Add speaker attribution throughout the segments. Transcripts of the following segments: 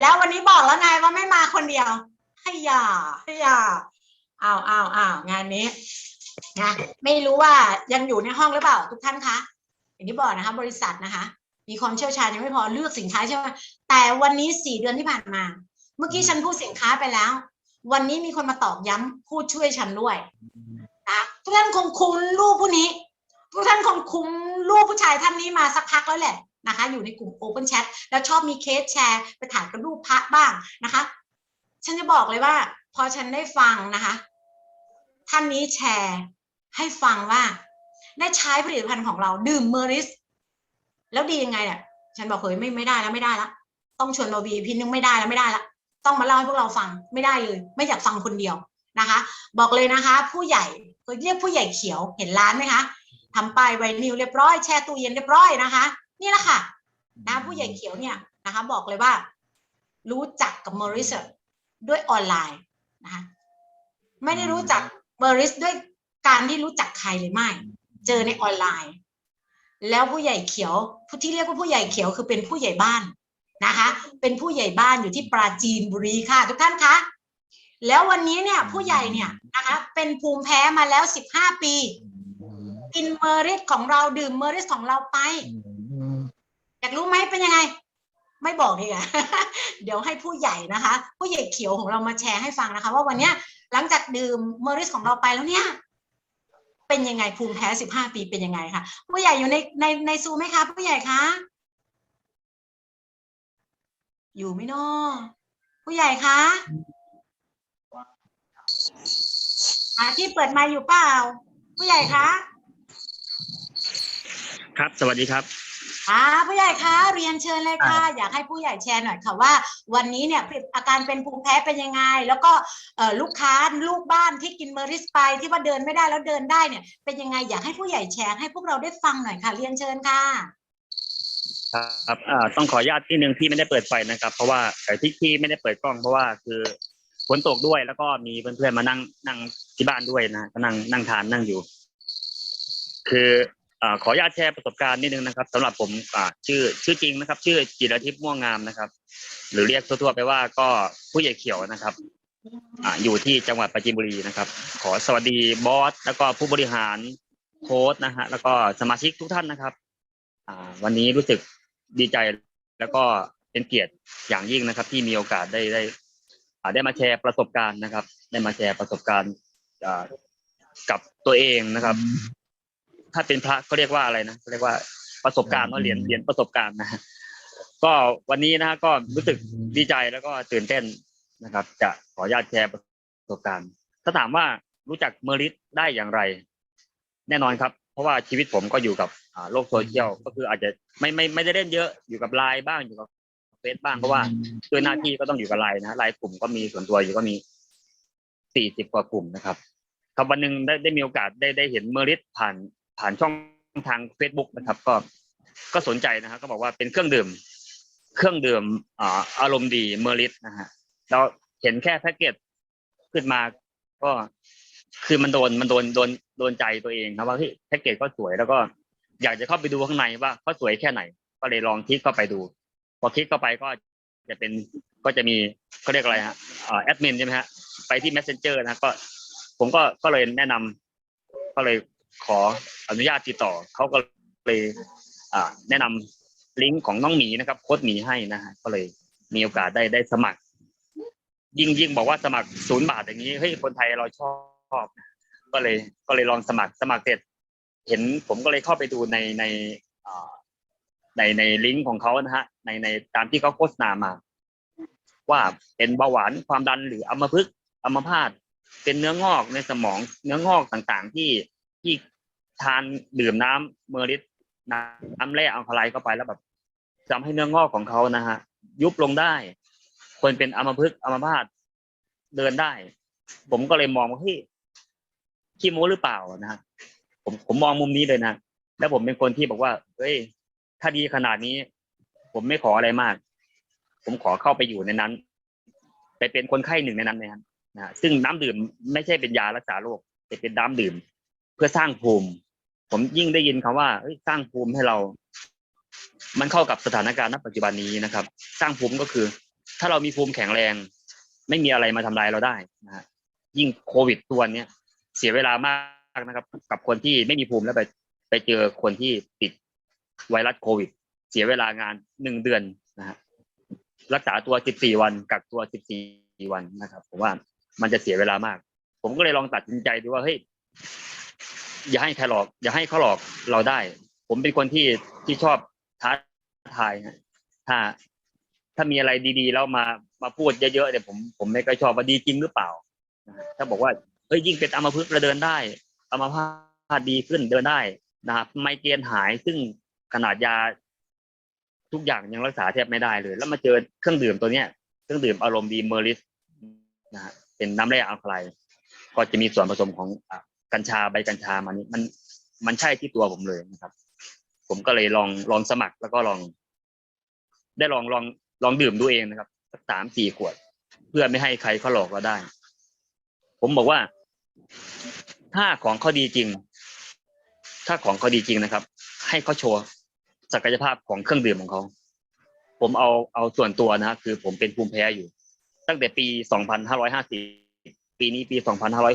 Speaker 1: แล้ววันนี้บอกแล้วไงว่าไม่มาคนเดียวให้ยาให้ยาอ้าวอ้าวอ้าวงานนี้นะไม่รู้ว่ายังอยู่ในห้องหรือเปล่าทุกท่านคะอย่างที่บอกนะคะ บริษัทนะคะ มีความเชี่ยวชาญยังไม่พอเลือกสินค้าใช่ไหมแต่วันนี้สี่เดือนที่ผ่านมา เมื่อกี้ฉันพูดสินค้าไปแล้ว วันนี้มีคนมาตอกย้ำพูดช่วยฉันด้วยนะทุกท่านคงคุ้นรูปผู้นี้ ทุกท่านคงคุ้น รูปผู้ชายท่านนี้มาสักพักแล้วแหละนะคะ อยู่ในกลุ่ม Open Chat แล้วชอบมีเคสแชร์ไปถ่ายกับรูปพระบ้างนะคะ ฉันจะบอกเลยว่า พอฉันได้ฟังนะคะ ท่านนี้แชร์ให้ฟังว่า ได้ใช้ผลิตภัณฑ์ของเราดื่มเมอริส แล้วดียังไงเนี่ยฉันบอกเฮ้ยไม่ไม่ได้แล้วไม่ได้แล้วต้องชวนมาวีพีนึงไม่ได้แล้วไม่ได้แล้วต้องมาเล่าให้พวกเราฟังไม่ได้เลย ไม่อยากฟังคนเดียวนะคะ บอกเลยนะคะ ผู้ใหญ่เรียกผู้ใหญ่เขียวเห็นร้านไหมคะ ทำป้ายไวนิวเรียบร้อยแช่ตู้เย็นเรียบร้อยนะคะ นี่แหละค่ะนะผู้ใหญ่เขียวเนี่ยนะคะบอกเลยว่า รู้จักกับมอริสด้วยออนไลน์นะคะไม่ได้รู้จักมอริสด้วยการที่รู้จักใครเลยไม่ เจอในออนไลน์ แล้วผู้ใหญ่เขียวผู้ที่เรียกว่าผู้ใหญ่เขียวคือเป็นผู้ใหญ่บ้านนะคะ เป็นผู้ใหญ่บ้านอยู่ที่ปราจีนบุรีค่ะ ทุกท่านคะแล้ววันนี้เนี่ยผู้ใหญ่เนี่ยนะคะเป็นภูมิแพ้มาแล้วสิบห้าปี กินเมอริสของเราดื่มเมอริสของเราไปอยากรู้ไหมเป็นยังไง ไม่บอกดีกว่าเดี๋ยวให้ผู้ใหญ่นะคะ ผู้ใหญ่เขียวของเรามาแชร์ให้ฟังนะคะ ว่าวันเนี้ยหลังจากดื่มเมอริสของเราไปแล้วเนี่ย เป็นยังไงภูมิแพ้สิบห้าปีเป็นยังไงคะผู้ใหญ่อยู่ในในในซูมไหมคะผู้ใหญ่คะอยู่ไหมเนาะผู้ใหญ่คะอาที่เปิดไมาอยู่เปล่า ผู้ใหญ่คะ
Speaker 2: ครับ สวัสดีครับ
Speaker 1: ค่ะผู้ใหญ่คะเรียนเชิญเลยค่ะ อยากให้ผู้ใหญ่แชร์หน่อยค่ะว่า วันนี้เนี่ยอาการเป็นภูมิแพ้เป็นยังไง แล้วก็เอ่อลูกค้าลูกบ้านที่กินเมอริสไปที่ว่าเดินไม่ได้แล้วเดินได้เนี่ย เป็นยังไงอยากให้ผู้ใหญ่แชร์ให้พวกเราได้ฟังหน่อยค่ะ เรียนเชิญค่ะ
Speaker 2: ครับอ่าต้องขออนุญาตที่หนึ่งที่ไม่ได้เปิดไฟนะครับ เพราะว่าแต่ที่ที่ไม่ได้เปิดกล้อง เพราะว่าคือฝนตกด้วยแล้วก็มีเพื่อนๆมานั่งนั่งที่บ้านด้วยนะก็นั่งนั่งทานนั่งอยู่ คืออ่า ขออนุญาตแชร์ประสบการณ์นิดนึงนะครับสำหรับผมชื่อชื่อจริงนะครับ ชื่อจิรทิพย์ม่วงงามนะครับ หรือเรียกทั่วๆไปว่าก็ผู้ใหญ่เขียวนะครับอยู่ที่จังหวัดปราจีนบุรีนะครับ ขอสวัสดีบอสแล้วก็ผู้บริหารโค้ชนะฮะแล้วก็สมาชิกทุกท่านนะครับวันนี้รู้สึกดีใจแล้วก็เป็นเกียรติอย่างยิ่งนะครับ ที่มีโอกาสได้ได้ได้มาแชร์ประสบการณ์นะครับ ได้มาแชร์ประสบการณ์กับตัวเองนะครับ ถ้าเป็นพระก็เรียกว่าอะไรนะเขาเรียกว่าประสบการณ์เนาะเหรียญเหรียญประสบการณ์นะฮะก็วันนี้นะฮะก็รู้สึกดีใจแล้วก็ตื่นเต้นนะครับ จะขออนุญาตแชร์ประสบการณ์ ถ้าถามว่ารู้จักเมอริสได้อย่างไร แน่นอนครับ เพราะว่าชีวิตผมก็อยู่กับอ่าโลกโซเชียลก็คืออาจจะไม่ไม่ไม่ได้เล่นเยอะอยู่กับไลน์บ้างอยู่กับเฟซบ้างเพราะว่าด้วยหน้าที่ก็ต้องอยู่กับไลน์นะไลน์กลุ่มก็มีส่วนตัวอยู่ก็มีสี่สิบกว่ากลุ่มนะครับครับวันหนึ่งได้ได้มีโอกาสได้ได้เห็นเมอริสผ่าน ผ่านช่องทาง Facebook นะครับ ก็ก็สนใจนะครับ ก็บอกว่าเป็นเครื่องดื่ม เครื่องดื่มอารมณ์ดีเมอริสนะฮะแล้วเห็นแค่แพ็กเกจขึ้นมาก็คือมันโดนมันโดนโดนโดนใจตัวเองครับว่าเฮ้ยแพ็กเกจก็สวยแล้วก็ อยากจะเข้าไปดูข้างในว่าเขาสวยแค่ไหน ก็เลยลองคลิกเข้าไปดู พอคลิกเข้าไปก็จะเป็นก็จะมีเขาเรียกอะไรฮะอ่าแอดมินใช่ไหมฮะไปที่ messenger นะก็ ผมก็ก็เลยแนะนำก็เลย ขออนุญาตติดต่อเขาก็เลยแนะนำลิงก์ของน้องหมีนะครับโค้ดหมีให้นะฮะก็เลยมีโอกาสได้ได้สมัคร ยิ่งยิ่งบอกว่าสมัครศูนย์บาทอย่างนี้เฮ้ยคนไทยเราชอบ ก็เลยก็เลยลองสมัครสมัครเสร็จ เห็นผมก็เลยเข้าไปดูในในในในลิงก์ของเขานะฮะในในตามที่เขาโฆษณามา ว่าเป็นเบาหวานความดันหรืออัมพฤกษ์อัมพาตเป็นเนื้องอกในสมองเนื้องอกต่างๆ ที่ ที่ทานดื่มน้ำเมอริสน้ำแร่อัลคาไลเข้าไปแล้วแบบทำให้เนื้องอกของเขานะฮะ ยุบลงได้ คนเป็นอัมพฤกษ์อัมพาตเดินได้ ผมก็เลยมองว่าเฮ้ยขี้โม้หรือเปล่านะฮะผมผมมองมุมนี้เลยนะแล้วผมเป็นคนที่บอกว่าเฮ้ยถ้าดีขนาดนี้ ผมไม่ขออะไรมาก ผมขอเข้าไปอยู่ในนั้น ไปเป็นคนไข้หนึ่งในนั้นนะครับนะฮะซึ่งน้ำดื่มไม่ใช่เป็นยารักษาโรคแต่เป็นน้ำดื่ม เพื่อสร้างภูมิ ผมยิ่งได้ยินคำว่าสร้างภูมิให้เรา มันเข้ากับสถานการณ์ณปัจจุบันนี้นะครับ สร้างภูมิก็คือ ถ้าเรามีภูมิแข็งแรง ไม่มีอะไรมาทำลายเราได้นะฮะยิ่งโควิดตัวเนี้ยเสียเวลามากนะครับ กับคนที่ไม่มีภูมิแล้วไป ไปเจอคนที่ติดไวรัสโควิด เสียเวลางานหนึ่งเดือนนะฮะรักษาตัว 14 วัน กักตัว 14 วันนะครับ ผมว่ามันจะเสียเวลามาก ผมก็เลยลองตัดสินใจดูว่า เฮ้ย อย่าให้ใครหลอก อย่าให้เขาหลอกเราได้ ผมเป็นคนที่ที่ชอบท้าทายนะถ้า ถ้ามีอะไรดีๆแล้วมามาพูดเยอะๆเนี่ยผมผมไม่ค่อยชอบว่าดีจริงหรือเปล่า ถ้าบอกว่าเฮ้ยยิ่งเป็นอัมพฤกษ์เราเดินได้อัมพาตดีขึ้นเดินได้นะครับไมเกรนหายซึ่งขนาดยาทุกอย่างยังรักษาแทบไม่ได้เลย แล้วมาเจอเครื่องดื่มตัวเนี้ยเครื่องดื่มอารมณ์ดีเมอริสนะฮะเป็นน้ำแร่อัลคาไลน์ก็จะมีส่วนผสมของ กัญชาใบกัญชามานี่มันมันใช่ที่ตัวผมเลยนะครับ ผมก็เลยลองลองสมัครแล้วก็ลอง ได้ลองลองลองดื่มดูเองนะครับสักสามสี่ขวด เพื่อไม่ให้ใครเขาหลอกเราได้ ผมบอกว่า ถ้าของเขาดีจริง ถ้าของเขาดีจริงนะครับ ให้เขาโชว์ศักยภาพของเครื่องดื่มของเขาผมเอาเอาส่วนตัวนะคือผมเป็นภูมิแพ้อยู่ ตั้งแต่ปี 2550 ปีนี้ปี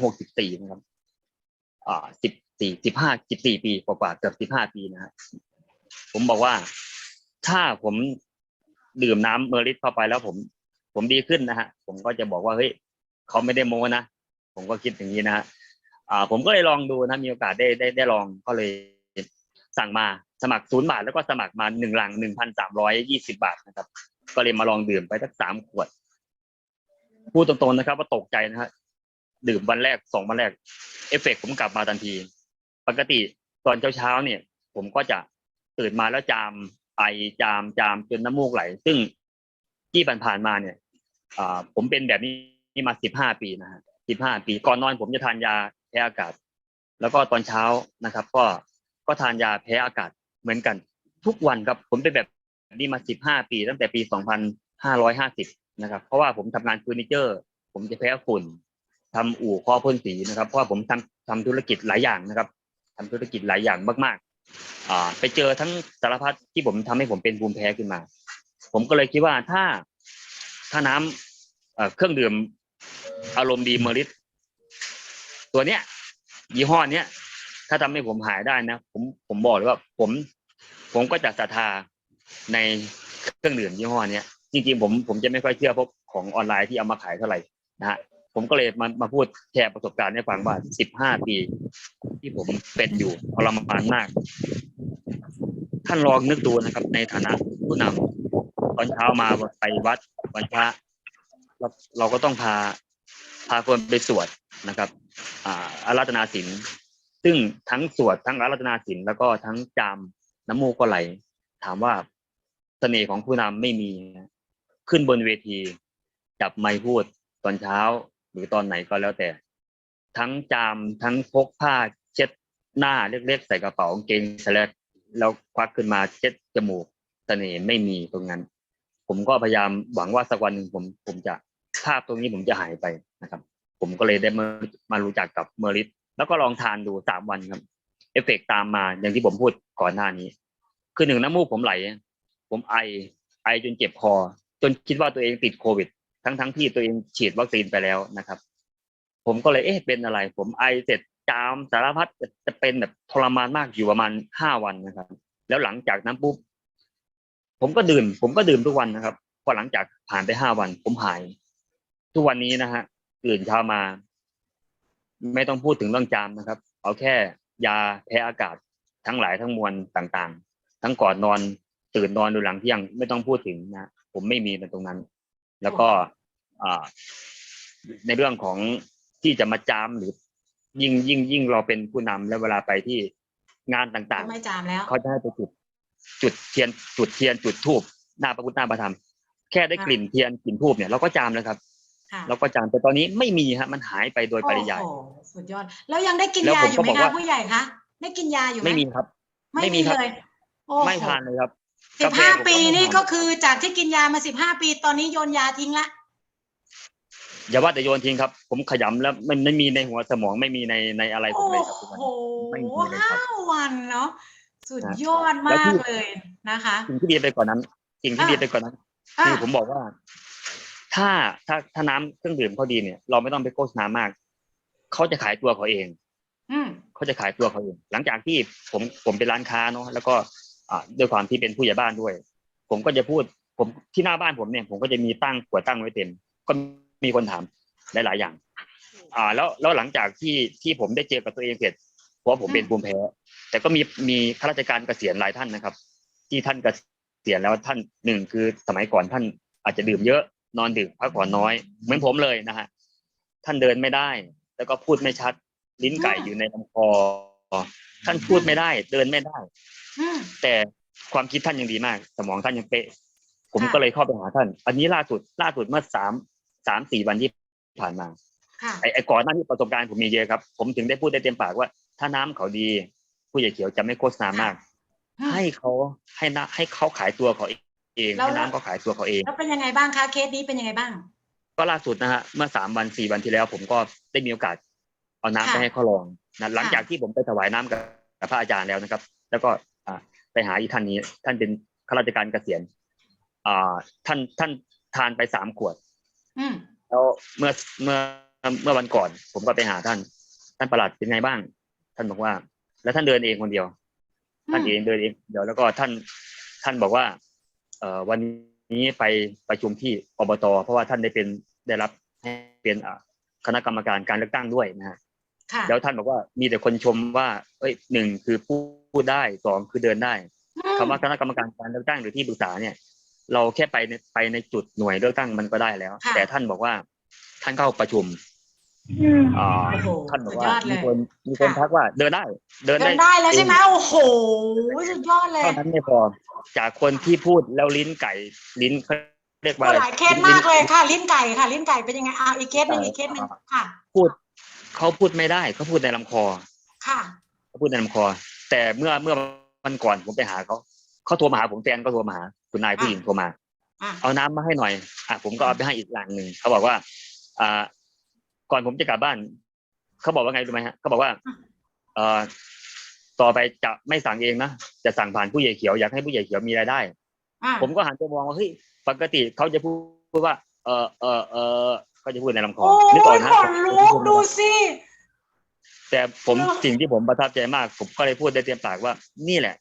Speaker 2: 2564 นะครับ อ่า14 15 14ปีกว่าๆเกือบ15ปีนะฮะผมบอกว่าถ้าผมดื่มน้ำเมอริสเข้าไปแล้วผม ผมดีขึ้นนะฮะ ผมก็จะบอกว่าเฮ้ยเขาไม่ได้โม้นะผมก็คิดอย่างนี้นะฮะอ่า ผมก็เลยลองดูนะมีโอกาสได้ได้ได้ลองก็เลยสั่งมาสมัครศูนย์บาทแล้วก็สมัครมาหนึ่งลังหนึ่งพันสามร้อยยี่สิบาทนะครับ ก็เลยมาลองดื่มไปสักสามขวด พูดตรงๆนะครับ ว่าตกใจนะฮะ ดื่มวันแรกสองวันแรกเอฟเฟกต์ผมกลับมาทันที ปกติตอนเช้าๆเนี่ย ผมก็จะตื่นมาแล้วจามไอจามจามจนน้ำมูกไหล ซึ่งที่ผ่านๆมาเนี่ยผมเป็นแบบนี้มาสิบห้าปีนะฮะสิบห้าปีก่อนนอนผมจะทานยาแพ้อากาศ แล้วก็ตอนเช้านะครับ ก็ก็ทานยาแพ้อากาศเหมือนกัน ทุกวันครับผมเป็นแบบนี้มาสิบห้าปี ตั้งแต่ปีสองพันห้าร้อยห้าสิบนะครับ เพราะว่าผมทำงานเฟอร์นิเจอร์ ผมจะแพ้ฝุ่น ทำอู่ข้อพ่นสีนะครับ เพราะว่าผมทำทำธุรกิจหลายอย่างนะครับทำธุรกิจหลายอย่างมากๆอ่าไปเจอทั้งสารพัดที่ผมทำให้ผมเป็นภูมิแพ้ขึ้นมา ผมก็เลยคิดว่าถ้าถ้าน้ำเอ่อเครื่องดื่มอารมณ์ดีเมอริสตัวเนี้ย ยี่ห้อเนี้ยถ้าทำให้ผมหายได้นะผมผมบอกเลยว่า ผม ผมก็จะศรัทธาในเครื่องดื่มยี่ห้อเนี้ยจริงๆผมผมจะไม่ค่อยเชื่อพวกของออนไลน์ที่เอามาขายเท่าไหร่นะฮะ ผมก็เลยมามาพูดแชร์ประสบการณ์ให้ฟังว่าสิบห้าปีที่ผมเป็นอยู่ทรมานมาก ท่านลองนึกดูนะครับ ในฐานะผู้นำตอนเช้ามาไปวัดวันพระเราเราก็ต้องพาพาคนไปสวดนะครับ อ่าอารัตนาศิลซึ่งทั้งสวดทั้งอารัตนาศิลแล้วก็ทั้งจามน้ำมูกก็ไหล ถามว่าเสน่ห์ของผู้นำไม่มี ขึ้นบนเวที จับไมค์พูดตอนเช้า หรือตอนไหนก็แล้วแต่ ทั้งจามทั้งพกผ้าเช็ดหน้าเล็กๆใส่กระเป๋ากงเกงสแลกแล้วควักขึ้นมาเช็ดจมูกเสน่ห์ไม่มีตรงนั้น ผมก็พยายามหวังว่าสักวันหนึ่งผมผมจะภาพตรงนี้ผมจะหายไปนะครับ ผมก็เลยได้มามารู้จักกับเมอริสแล้วก็ลองทานดูสามวันครับ เอฟเฟกต์ตามมาอย่างที่ผมพูดก่อนหน้านี้ คือหนึ่งน้ำมูกผมไหล ผมไอไอจนเจ็บคอ จนคิดว่าตัวเองติดโควิด ทั้งทั้งที่ตัวเองฉีดวัคซีนไปแล้วนะครับ ผมก็เลยเอ๊ะเป็นอะไร ผมไอเสร็จจามสารพัดจะเป็นแบบทรมานมากอยู่ประมาณห้าวันนะครับ แล้วหลังจากนั้นปุ๊บผมก็ดื่ม ผมก็ดื่มทุกวันนะครับพอหลังจากผ่านไปห้าวัน ผมหาย ทุกวันนี้นะฮะตื่นเช้ามา ไม่ต้องพูดถึงเรื่องจามนะครับ เอาแค่ยาแพ้อากาศทั้งหลายทั้งมวลต่างๆ ทั้งก่อนนอนตื่นนอนดูหลังเที่ยงไม่ต้องพูดถึงนะผมไม่มีในตรงนั้น แล้วก็อ่าในเรื่องของที่จะมาจามหรือ ยิ่งยิ่งยิ่งเราเป็นผู้นำแล้วเวลาไปที่งานต่าง
Speaker 1: ไม่จามแล้ว
Speaker 2: ๆเขาจะให้ไปจุดจุดเทียนจุดเทียนจุดธูปหน้าพระพุทธหน้าพระธรรม แค่ได้กลิ่นเทียนกลิ่นธูปเนี่ยเราก็จามแล้วครับ
Speaker 1: ค่ะ
Speaker 2: เราก็จามแต่ตอนนี้ไม่มีฮะมันหายไปโดยปริยาย
Speaker 1: โอ้โหสุดยอด แล้วยังได้กิน
Speaker 2: แล้ว
Speaker 1: ยา
Speaker 2: ผม
Speaker 1: อยู่
Speaker 2: ก็
Speaker 1: ไหม
Speaker 2: บอก
Speaker 1: คะ
Speaker 2: ว่า
Speaker 1: ผู้ใหญ่คะได้กินยาอยู่ไหม
Speaker 2: ไม่มีครับ
Speaker 1: ไม่
Speaker 2: ไม่มี
Speaker 1: มี
Speaker 2: ครับ
Speaker 1: เลยโอ้โห
Speaker 2: ไม่ทานเลยครับ
Speaker 1: สิบ
Speaker 2: กาแฟ
Speaker 1: ห้า
Speaker 2: ผมก็
Speaker 1: ปี
Speaker 2: ไม่
Speaker 1: นี่
Speaker 2: ทาน
Speaker 1: ก็คือจากที่กินยามาสิบห้าปี ตอนนี้โยนยาทิ้งละ
Speaker 2: อย่าว่าแต่โยนทิ้งครับ ผมขยำแล้วมันไม่มีในหัวสมองไม่มีในในอะไรผม
Speaker 1: โอ้
Speaker 2: เลยครับทุกวัน
Speaker 1: โห
Speaker 2: ไม่มีเลยครับ
Speaker 1: ห้าวันเนาะสุด
Speaker 2: นะ
Speaker 1: ยอด
Speaker 2: แล้ว
Speaker 1: มา
Speaker 2: ที่
Speaker 1: กเลยนะคะ
Speaker 2: สิ่งที่ดีไปกว่านั้นสิ่งที่
Speaker 1: อะ
Speaker 2: ดีไปกว่านั้น
Speaker 1: อะ
Speaker 2: คือผมบอกว่า ถ้าถ้าถ้าน้ำเครื่องดื่มเขาดีเนี่ย เราไม่ต้องไปโฆษณามากเขาจะขายตัวเขาเอง
Speaker 1: อืม
Speaker 2: เขาจะขายตัวเขาเอง หลังจากที่ผมผมเป็นร้านค้าเนาะแล้วก็อ่า ด้วยความที่เป็นผู้ใหญ่บ้านด้วย ผมก็จะพูดผมที่หน้าบ้านผมเนี่ย ผมก็จะมีตั้งขวดตั้งไว้เต็ม ก็มีคนถามหลาย ๆ อย่าง อ่า แล้วแล้วหลังจากที่ที่ผมได้เจอกับตัวเองเสร็จเพราะผมเป็นภูมิแพ้แต่ก็มีมีข้าราชการเกษียณหลายท่านนะครับ ที่ท่านเกษียณแล้วท่านหนึ่งคือสมัยก่อนท่านอาจจะดื่มเยอะนอนดึกพักผ่อนน้อย เหมือนผมเลยนะฮะท่านเดินไม่ได้ แล้วก็พูดไม่ชัด ลิ้นไก่อยู่ในลำคอ ท่านพูดไม่ได้ เดินไม่ได้
Speaker 1: อืม
Speaker 2: แต่ความคิดท่านยังดีมาก สมองท่านยังเป๊ะ ผม
Speaker 1: ค่ะ
Speaker 2: ก็เลยเข้าไปหาท่าน อันนี้ล่าสุดล่าสุดเมื่อสามสามสี่วันที่ผ่านมา
Speaker 1: ค่ะ
Speaker 2: ไอ้ไอ้ก่อนหน้าที่ประสบการณ์ผมมีเยอะครับ ผมถึงได้พูดได้เต็มปากว่า ถ้าน้ำเขาดี ผู้ใหญ่เขียวจะไม่โฆษณามาก
Speaker 1: อืม
Speaker 2: ให้เขาให้นะให้เขาขายตัวเขาเอง
Speaker 1: แล้ว
Speaker 2: ให้น้ำเขาขายตัวเขาเอง
Speaker 1: แล้วเป็นยังไงบ้างคะเคสนี้เป็นยังไงบ้าง
Speaker 2: ก็ล่าสุดนะฮะเมื่อสามวันสี่วันที่แล้ว ผมก็ได้มีโอกาส เอาน้ำ
Speaker 1: ค่ะ
Speaker 2: ไปให้เขาลองนะหลัง
Speaker 1: ค่ะ
Speaker 2: จากที่ผมไปถวายน้ำกับกับพระอาจารย์แล้วนะครับ แล้วก็อ่าไปหาอีกท่านนี้ ท่านเป็นข้าราชการเกษียณอ่าท่านท่านทานไปสามขวด
Speaker 1: อืม
Speaker 2: แล้วเมื่อเมื่อเมื่อวันก่อน ผมก็ไปหาท่าน ท่านประหลัดเป็นไงบ้าง ท่านบอกว่า แล้วท่านเดินเองคนเดียว ท่านเองเดินเองเดี๋ยวแล้วก็ท่านท่านบอกว่า เอ่อวันนี้ไปประชุมที่อบตเพราะว่าท่านได้เป็นได้รับให้เป็นอ่าคณะกรรมการการเลือกตั้งด้วยนะฮะ
Speaker 1: ค่ะ
Speaker 2: แล้วท่านบอกว่ามีแต่คนชมว่า เอ้ยหนึ่งคือพูดพูดได้สองคือเดินได้
Speaker 1: อืม
Speaker 2: คำว่าคณะกรรมการการเลือกตั้งหรือที่ปรึกษาเนี่ย เราแค่ไปในไปในจุดหน่วยเลือกตั้งมันก็ได้แล้ว
Speaker 1: ค่ะ
Speaker 2: แต่ท่านบอกว่าท่านเข้าประชุม
Speaker 3: อืม
Speaker 2: อ่า
Speaker 1: โอ้โห
Speaker 2: ท่านบอก
Speaker 1: สุด
Speaker 2: ว่าย
Speaker 1: อดเล
Speaker 2: มี
Speaker 1: ย
Speaker 2: คนมีคน
Speaker 1: ค่ะ
Speaker 2: ทักว่าเดินได้ เดิน
Speaker 1: เดิ
Speaker 2: ได้
Speaker 1: นได้แล้วใช่ไหมโอ้โหสุดยอดเลย
Speaker 2: เท่านั้นไม่พอจากคนที่พูดแล้วลิ้นไก่ลิ้นเขาเรียกว่าอะไร
Speaker 1: หลายเคสมากเลยค่ะ ลิ้นไก่ค่ะ ลิ้นไก่เป็นยังไงอ่าอีกเคสหนึ่งอีกเคสหนึ่งค่ะ
Speaker 2: พูด เขาพูดไม่ได้เขาพูดในลำคอ
Speaker 1: ค่ะ
Speaker 2: เขาพูดในลำคอ แต่เมื่อเมื่อวันก่อนผมไปหาเขาเขาโทรมาหาผมแฟนก็โทรมาหาคุณนายผู้หญิงโทรมา
Speaker 1: อะ
Speaker 2: เอาน้ำมาให้หน่อยอะผมก็เอาไปให้อีกหลังหนึ่งเขาบอกว่า อ่า ก่อนผมจะกลับบ้านเขาบอกว่าไงรู้ไหมฮะเขาบอกว่า เอ่อต่อไปจะไม่สั่งเองนะจะสั่งผ่านผู้ใหญ่เขียวอยากให้ผู้ใหญ่เขียวมีรายได้
Speaker 1: อะ
Speaker 2: ผมก็หันไปมองว่าเฮ้ยปกติเขาจะพูดว่า เออเออเออ เขาจะพูดในลำคอ
Speaker 1: โอ้
Speaker 2: นึกออก
Speaker 1: ย
Speaker 2: นะ
Speaker 1: ขนลุกดูสิ
Speaker 2: แต่ผม
Speaker 1: เนอะ
Speaker 2: สิ่งที่ผมประทับใจมาก ผมก็เลยพูดได้เต็มปากว่า นี่แหละ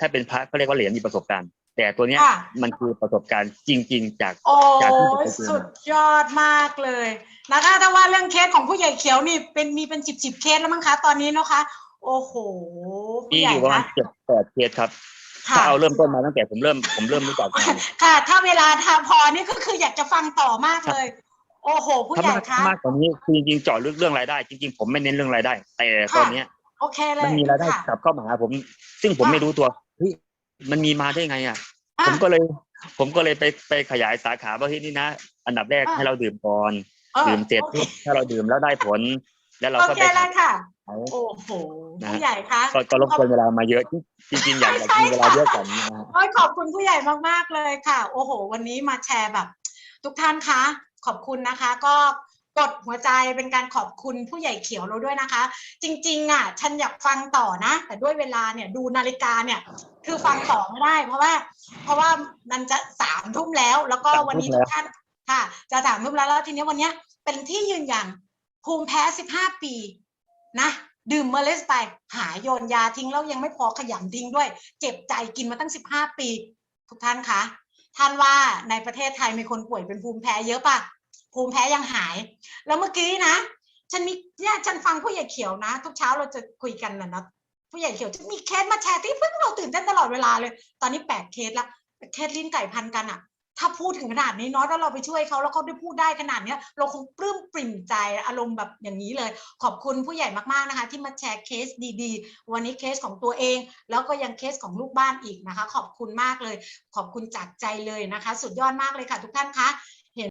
Speaker 2: ถ้าเป็นพระเขาเรียกว่าเหรียญมีประสบการณ์ แต่ตัวเนี้ย
Speaker 1: ค่ะ
Speaker 2: มันคือประสบการณ์จริง ๆ จาก
Speaker 1: โอ้
Speaker 2: จากที่ผม
Speaker 1: ย
Speaker 2: ไปเจอ
Speaker 1: สุดยอดมากเลยนะคะถ้าว่าเรื่องเคสของผู้ใหญ่เขียวนี่เป็นมีเป็นสิบสิบเคสแล้วมั้งคะตอนนี้เนาะคะ โอ้โห
Speaker 2: มี
Speaker 1: ผู้ใหญ่
Speaker 2: อยู่ประมาณ
Speaker 1: คะ
Speaker 2: เจ็ดแปดเคสครับ
Speaker 1: ค่ะ
Speaker 2: ถ้าเอาเริ่มต้นมาตั้งแต่ผมเริ่มผมเริ่มรู้จักงาน
Speaker 1: ค่ะ ถ้าเวลาทาพอนี่ก็คืออยากจะฟังต่อมากเลย โอ้โห ผู้
Speaker 2: ถ้า
Speaker 1: ใหญ่
Speaker 2: มาก
Speaker 1: คะ
Speaker 2: มากกว่านี้คือจริงๆเจาะลึกเรื่องรายได้ จริง ๆ ผมไม่เน้นเรื่องรายได้ แต่ตอนเนี้ย
Speaker 1: โอเคเลย
Speaker 2: มันมีรายได้
Speaker 1: ค่ะ
Speaker 2: กลับเข้ามาหาผม ซึ่งผม
Speaker 1: ค่ะ
Speaker 2: ไม่รู้ตัวเฮ้ยมันมีมาได้ไงอะ
Speaker 1: อะ
Speaker 2: ผมก็เลย ผมก็เลยไปไปขยายสาขาว่าเฮ้ยนี่นะ อันดับแรก
Speaker 1: อะ
Speaker 2: ให้เราดื่มก่อน
Speaker 1: ออ
Speaker 2: ดื่มเสร็จ
Speaker 1: โอเค
Speaker 2: ปุ๊บถ้าเราดื่มแล้วได้ผล แล้วเรา
Speaker 1: โอ
Speaker 2: ก็
Speaker 1: เค
Speaker 2: ไป
Speaker 1: เลยค่ะ
Speaker 2: ขาย
Speaker 1: โอ้โห
Speaker 2: นะฮะ
Speaker 1: ผู้ใหญ่คะ
Speaker 2: ก็ก็รบกวนเวลามาเยอะจริงๆอยากอยากมีเวลาเยอะกว่านี้นะฮะ
Speaker 1: โอ้ยขอบคุณผู้ใหญ่มากๆเลยค่ะ โอ้โห วันนี้มาแชร์แบบ ทุกท่านคะ ขอบคุณนะคะ ก็กดหัวใจเป็นการขอบคุณผู้ใหญ่เขียวเราด้วยนะคะ จริงๆอะฉันอยากฟังต่อนะ แต่ด้วยเวลาเนี่ยดูนาฬิกาเนี่ย คือฟังต่อไม่ได้ เพราะว่า เพราะว่ามันจะสามทุ่มแล้ว แล้วก็
Speaker 2: สามทุ่ม
Speaker 1: วันนี้
Speaker 2: แล้
Speaker 1: ทุ
Speaker 2: ว
Speaker 1: กท่านค่ะ จะสามทุ่มแล้วแล้วทีนี้วันเนี้ยเป็นที่ยืนยันภูมิแพ้สิบห้าปีนะดื่มเมล็ดไปหายโยนยาทิ้งแล้วยังไม่พอขยำทิ้งด้วย เจ็บใจกินมาตั้งสิบห้าปี ทุกท่านคะ ท่านว่าในประเทศไทยมีคนป่วยเป็นภูมิแพ้เยอะปะภูมิแพ้ยังหาย แล้วเมื่อกี้นะ ฉันมีเนี่ยฉันฟังผู้ใหญ่เขียวนะ ทุกเช้าเราจะคุยกันนะนะผู้ใหญ่เขียวจะมีเคสมาแชร์ที่เพิ่งเราตื่นเต้นตลอดเวลาเลย ตอนนี้แปดเคสละเคสลิ้นไก่พันกันอะ ถ้าพูดถึงขนาดนี้เนาะถ้าเราไปช่วยเขาแล้วเขาได้พูดได้ขนาดเนี้ยเราคงปลื้มปริ่มใจอารมณ์แบบอย่างนี้เลย ขอบคุณผู้ใหญ่มากๆนะคะ ที่มาแชร์เคสดีๆ วันนี้เคสของตัวเอง แล้วก็ยังเคสของลูกบ้านอีกนะคะ ขอบคุณมากเลย ขอบคุณจากใจเลยนะคะ สุดยอดมากเลยค่ะ ทุกท่านคะ